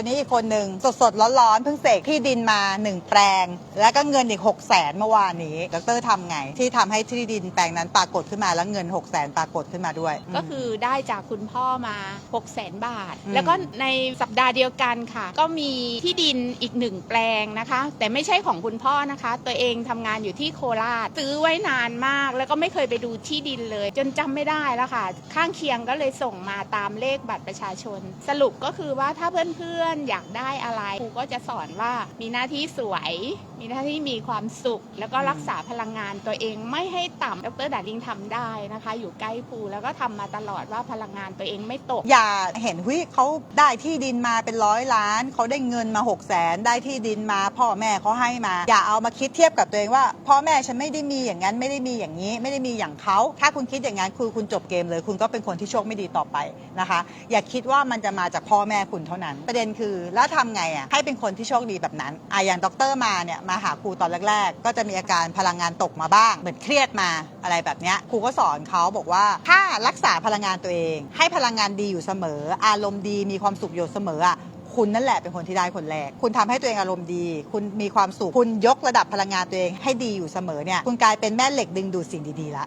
คนนี้อีกคนหนึ่งสดสดๆร้อนๆเพิ่งเสกที่ดินมา 1 แปลง แล้วก็เงินอีก6 0แสนเมื่อวานนี้ดรทำไง ที่ทำให้ที่ดินแปลงนั้นปรากฏขึ้นมาแล้วเงิน 6 0แสนปรากฏขึ้นมาด้วย ก็คือได้จากคุณพ่อมา 6 0แสนบาทอืมแล้วก็ในสัปดาห์เดียวกันค่ะ ก็มีที่ดินอีกหนึ่งแปลงนะคะ แต่ไม่ใช่ของคุณพ่อนะคะ ตัวเองทำงานอยู่ที่โคราชซื้อไว้นานมาก แล้วก็ไม่เคยไปดูที่ดินเลย จนจำไม่ได้แล้วค่ะ ข้างเคียงก็เลยส่งมาตามเลขบัตรประชาชน สรุปก็คือว่าถ้าเพื่อนๆอยากได้อะไรครูก็จะสอนว่ามีหน้าที่สวย มีหน้าที่มีความสุข แล้วก็รักษาพลังงานตัวเองไม่ให้ต่ำดรดาริงทำได้นะคะ อยู่ใกล้ภูแล้วก็ทำมาตลอดว่าพลังงานตัวเองไม่ตก อย่าเห็นหุยเขาได้ที่ดินมาเป็นร้อยล้านเขาได้เงินมา6กแสนได้ที่ดินมาพ่อแม่เขาให้มา อย่าเอามาคิดเทียบกับตัวเองว่า พ่อแม่ฉันไม่ได้มีอย่างนั้นไม่ได้มีอย่างนี้ ไม่ได้มีอย่างเขาถ้าคุณคิดอย่างนั้นคือคุณจบเกมเลย คุณก็เป็นคนที่โชคไม่ดีต่อไปนะคะ อย่าคิดว่ามันจะมาจากพ่อแม่คุณเท่านั้นประเด็นคือ แล้วทำไงอะให้เป็นคนที่โชคดีแบบนั้นอะอย่างด็อกเตอร์มาเนี่ยมาหาครูตอนแรก ๆ ก็จะมีอาการพลังงานตกมาบ้าง เหมือนเครียดมาอะไรแบบเนี้ยครูก็สอนเขาบอกว่า ถ้ารักษาพลังงานตัวเอง ให้พลังงานดีอยู่เสมอ อารมณ์ดีมีความสุขอยู่เสมออะคุณนั่นแหละเป็นคนที่ได้คนแรก คุณทำให้ตัวเองอารมณ์ดี คุณมีความสุข คุณยกระดับพลังงานตัวเองให้ดีอยู่เสมอเนี่ย คุณกลายเป็นแม่เหล็กดึงดูดสิ่งดีๆละ